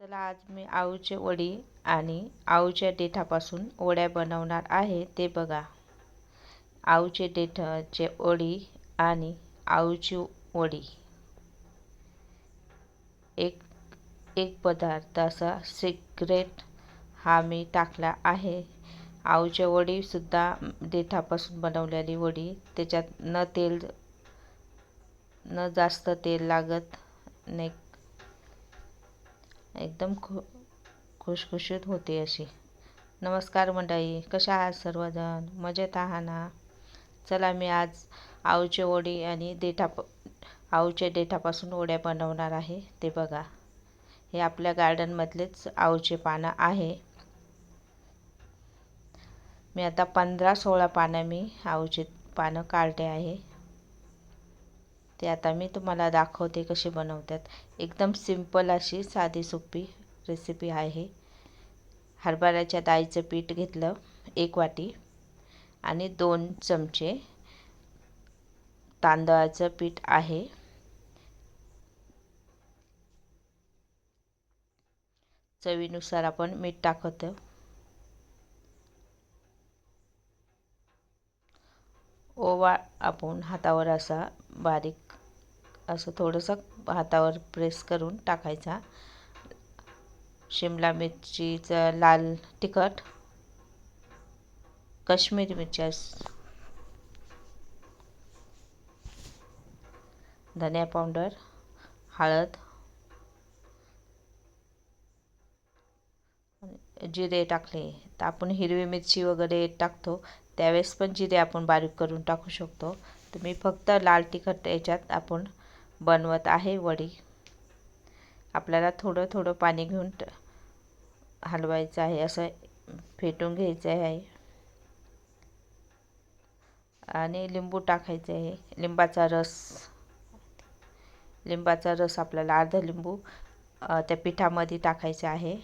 चला आज मी आऊचे वडी आणि आळूच्या देठापासून वड्या बनवणार आहे ते बघा. आळूचे देठाचे वडी आणि आळूची वडी. एक एक पदार्थ असा सिक्रेट हा मी टाकला आहे. आळूच्या वडीसुद्धा देठापासून बनवलेली वडी. त्याच्यात न तेल न जास्त तेल लागत नाही. एकदम खु खुशखुशीत होते अशी. नमस्कार मंडळी कशा आहात सर्वजण? मजेत आहात ना? चला मी आज आऊचे वडी आणि देठा आऊच्या देठापासून वड्या बनवणार आहे. ते बघा. हे आपल्या गार्डनमधलेच आऊचे पानं आहे. मी आता पंधरा सोळा पानं मी आऊचे पानं काढले आहे. ते आता मी तुम्हाला दाखवते कशी बनवतात. एकदम सिंपल अशी साधी सोपी रेसिपी आहे. हरभऱ्याच्या डाळीचं पीठ घेतलं एक वाटी आणि दोन चमचे तांदळाचं पीठ आहे. चवीनुसार आपण मीठ टाकतो ओवा आपण हातावर असा बारीक असं थोडंसं हातावर प्रेस करून टाकायचा. शिमला मिरचीचं लाल तिखट काश्मीरी मिरच्या धनिया पावडर हळद जिरे टाकले. तर आपण हिरवी मिरची वगैरे टाकतो. त्यावेळेस पण जिरे आपण बारीक करून टाकू शकतो. तर मी फक्त लाल तिखट याच्यात आपण बनवत आहे वडी. आपल्याला थोडं थोडं पाणी घेऊन हलवायचं आहे असं फेटून घ्यायचं आहे. आणि लिंबू टाकायचं आहे. लिंबाचा रस. लिंबाचा रस आपल्याला अर्धा लिंबू त्या पिठामध्ये टाकायचं आहे.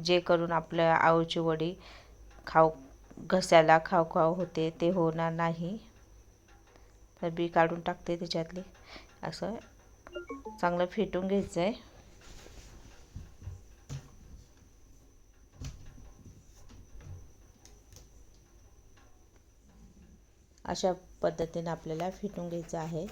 जे करून आपल्या आळूची वडी खाऊ घस्याला खाऊ खाऊ होते ते होणार नाही. तर बी काढून टाकते त्याच्यातली. असं चांगलं फेटून घ्यायचं आहे अशा पद्धतीने आपल्याला फेटून घ्यायचं आहे.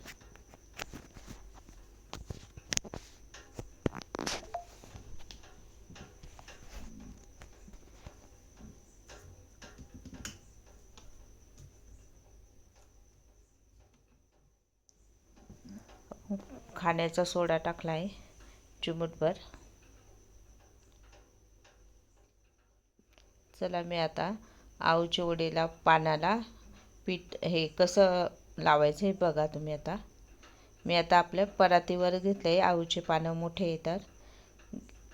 खाण्याचा सोडा टाकला आहे चिमूटभर. चला मी आता आळूच्या वडीला पानाला पीठ हे कसं लावायचं हे बघा तुम्ही आता. मी आता आपल्या परातीवर घेतलं आहे आऊचे पानं मोठे येतात.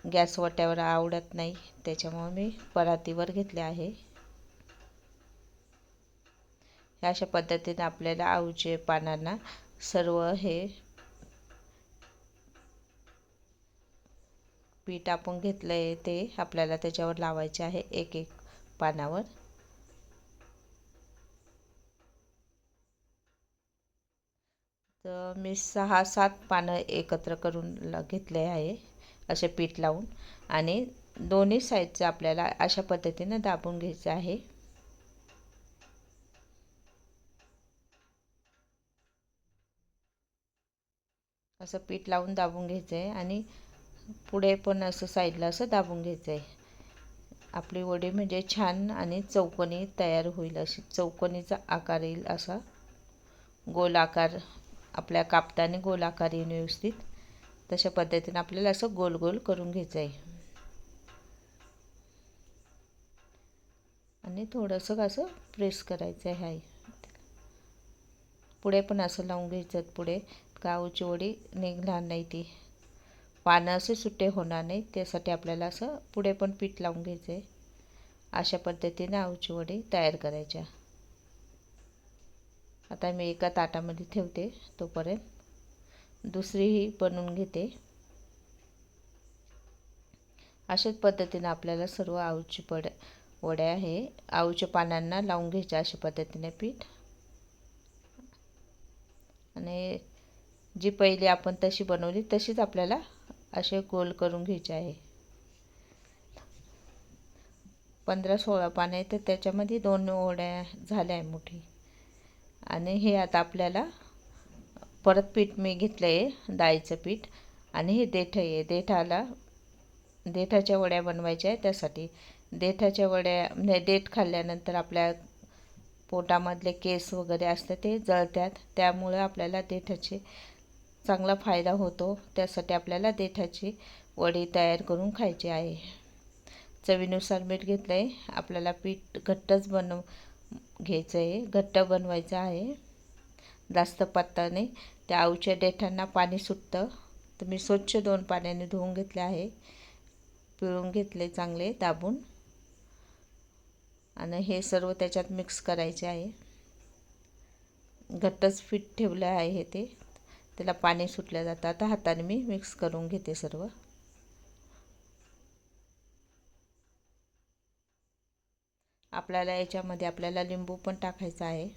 गॅस वट्यावर आवडत नाही त्याच्यामुळे मी परातीवर घेतले आहे. अशा पद्धतीने आपल्याला आऊचे पानांना सर्व हे पीठ आपण घेतलं आहे ते आपल्याला त्याच्यावर लावायचे आहे एक एक पानावर. तर मी सहा सात पानं एकत्र करून घेतले आहे असे पीठ लावून. आणि दोन्ही साईडचं आपल्याला अशा पद्धतीनं दाबून घ्यायचं आहे. असं पीठ लावून दाबून घ्यायचं आहे आणि पुढे पण असं साईडला असं दाबून घ्यायचं आहे आपली वडी म्हणजे छान आणि चौकोनी तयार होईल अशी चौकोनीचा आकार येईल असा. गोल आकार आपल्या कापताने गोल आकार येईल व्यवस्थित. तशा पद्धतीने आपल्याला असं गोल गोल करून घ्यायचं आहे आणि थोडंसं असं प्रेस करायचं आहे पुढे पण असं लावून घ्यायचं पुढे. गावची वडी निघणार नाही ती. पानं असे सुट्टे होणार नाही. त्यासाठी आपल्याला असं पुढे पण पीठ लावून घ्यायचं आहे अशा पद्धतीने आऊची वडी तयार करायच्या. आता मी एका ताटामध्ये ठेवते तोपर्यंत. दुसरीही बनवून घेते. अशाच पद्धतीने आपल्याला सर्व आऊची पड वड्या आहे आऊच्या पानांना लावून घ्यायच्या अशा पद्धतीने पीठ. आणि जी पहिली आपण तशी बनवली तशीच आपल्याला असे गोल करून घ्यायचे आहे. पंधरा सोळा पाने तर त्याच्यामध्ये दोन ओढ्या झाल्या आहे मोठी. आणि हे आता आपल्याला परत पीठ मी घेतलं आहे डाळीचं पीठ. आणि हे देठ आहे देठाला देठाच्या वड्या बनवायच्या आहे त्यासाठी. देठाच्या वड्या म्हणजे देठ खाल्ल्यानंतर आपल्या पोटामधले केस वगैरे असतात ते जळतात त्यामुळे आपल्याला देठाचे चांगला फायदा होतो त्यासाठी आपल्याला देठाची वडी तयार करून खायची आहे. चवीनुसार मीठ घेतलं आहे आपल्याला पीठ घट्टच बनव घ्यायचं आहे घट्ट बनवायचं आहे. जास्त पातळ नाही त्या आऊच्या देठांना पाणी सुटतं. तर मी स्वच्छ दोन पाण्याने धुवून घेतले आहे. पिळून घेतले चांगले दाबून. आणि हे सर्व त्याच्यात मिक्स करायचे आहे. घट्टच फिट ठेवलं आहे हे ते. त्याला पाणी सुटलं जातं. आता हाताने मी मिक्स करून घेते सर्व. आपल्याला याच्यामध्ये आपल्याला लिंबू पण टाकायचा आहे.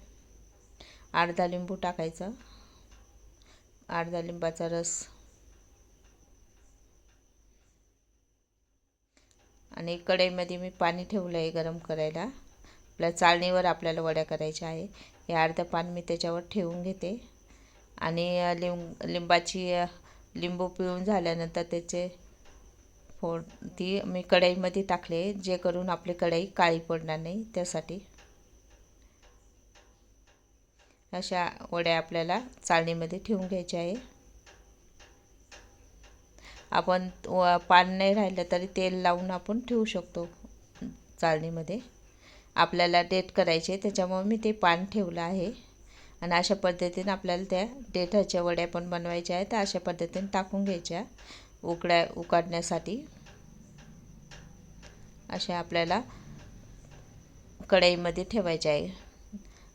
अर्धा लिंबू टाकायचं. अर्धा लिंबाचा रस. आणि कढईमध्ये मी पाणी ठेवलं आहे गरम करायला. आपल्या चाळणीवर आपल्याला वड्या करायच्या आहे. हे अर्धं पान मी त्याच्यावर ठेवून घेते. आणि लिंब लिंबाची लिंबू पिळून झाल्यानंतर त्याचे फोड ती मी कढईमध्ये टाकले जे करून आपली कढई काळी पडणार नाही त्यासाठी. अशा वड्या आपल्याला चाळणीमध्ये ठेवून घ्यायच्या आहे. आपण पान नाही राहिलं तरी तेल लावून आपण ठेवू शकतो चाळणीमध्ये. आपल्याला डेट करायचे त्याच्यामुळे मी ते पान ठेवलं आहे. आणि अशा पद्धतीने आपल्याला त्या डेठाच्या वड्या पण बनवायच्या आहेत तर अशा पद्धतीने टाकून घ्यायच्या उकड्या उकाडण्यासाठी. अशा आपल्याला कढईमध्ये ठेवायच्या आहे.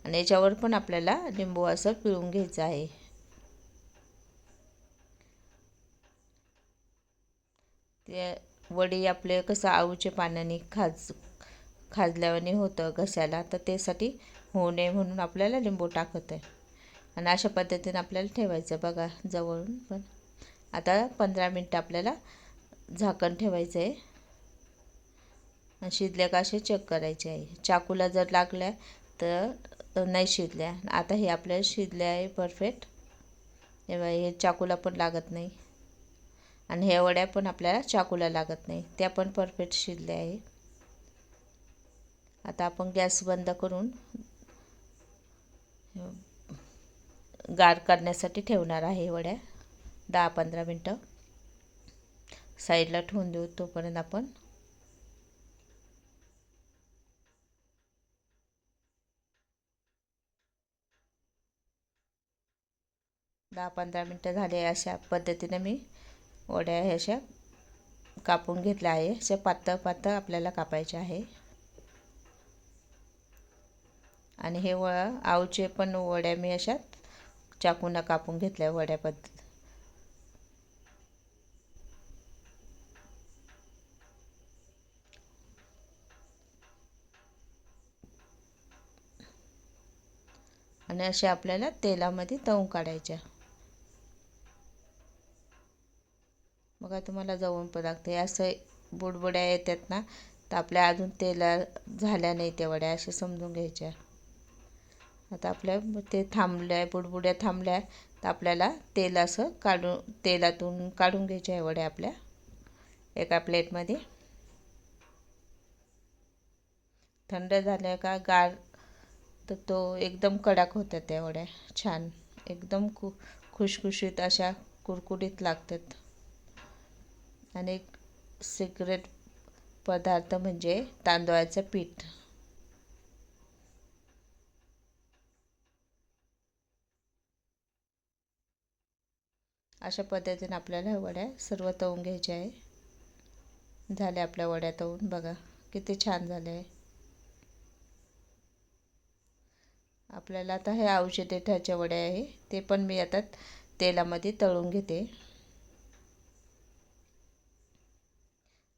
आणि याच्यावर पण आपल्याला लिंबू असं पिळून घ्यायचं आहे. ते वडी आपले कसं आऊचे पाण्याने खाज खाजल्यावाने होतं घशाला तर त्यासाठी होऊ नये म्हणून आपल्याला लिंबू टाकत आहे. आणि अशा पद्धतीने आपल्याला ठेवायचं बघा जवळून पण. आता पंधरा मिनटं आपल्याला झाकण ठेवायचं आहे. शिजल्या का असे चेक करायचे आहे. चाकूला जर लागल्या तर नाही शिजल्या. आता हे आपल्याला शिजल्या आहे परफेक्ट हे चाकूला पण लागत नाही. आणि ह्या वड्या पण आपल्याला चाकूला लागत नाही. त्या पण परफेक्ट शिजल्या आहे. आता आपण गॅस बंद करून गार करण्यासाठी ठेवणार आहे वड्या. दहा पंधरा मिनटं. साईडला ठेवून देऊ तोपर्यंत आपण. दहा पंधरा मिनटं झाले अशा पद्धतीने मी वड्या ह्या अशा कापून घेतल्या आहे. अशा पातळ पातळ आपल्याला कापायचे आहे. आणि हे व आवचे पण वड्या मी अशा चाकूनं कापून घेतल्या वड्या पद्ध आणि अशा आपल्याला तेलामध्ये तवून काढायच्या. बघा तुम्हाला जवळ पण लागते असं बुडबुड्या येतात ना तर आपल्या अजून तेला झाल्या नाही त्या वड्या असे समजून घ्यायच्या. आता आपल्या ते थांबल्या बुडबुड्या थांबल्या तर आपल्याला तेल असं काढून तेलातून काढून घ्यायच्या आहे वड्या आपल्या एका प्लेटमध्ये. थंड झाल्या का गार तर तो एकदम कडक होतात त्या वड्या छान. एकदम खु खुशखुशीत अशा कुरकुरीत लागतात. आणि एक सिक्रेट पदार्थ म्हणजे तांदळाचं पीठ. अशा पद्धतीने आपल्याला वड्या सर्व तळून घ्यायच्या आहे. झाल्या आपल्या वड्या तळून. बघा किती छान झाले आहे. आपल्याला आता हे औषधी देठाच्या वड्या आहे ते पण मी आता तेलामध्ये तळून घेते.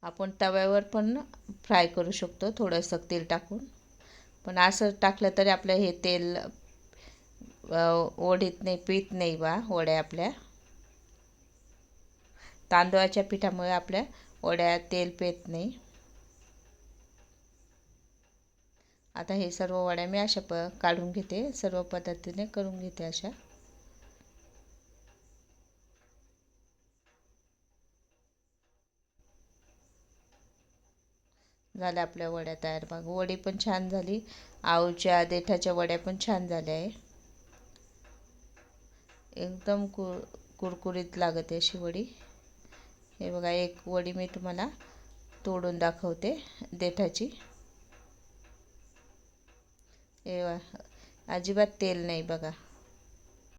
आपण तव्यावर पण फ्राय करू शकतो थोडंसं तेल टाकून. पण असं टाकलं तरी आपलं हे तेल ओढीत नाही पीत नाही बा वड्या आपल्या. तांदळाच्या पिठामुळे आपल्या वड्या तेल पेत नाही. आता हे सर्व वड्या मी अशा प काढून घेते. सर्व पद्धतीने करून घेते अशा. झाल्या आपल्या वड्या तयार. बघ वडी पण छान झाली. आऊच्या देठाच्या वड्या पण छान झाल्या आहे. एकदम कुर कुरकुरीत लागते अशी वडी. हे बघा एक वडी मी तुम्हाला तोडून दाखवते देठाची. हे अजिबात तेल नाही बघा.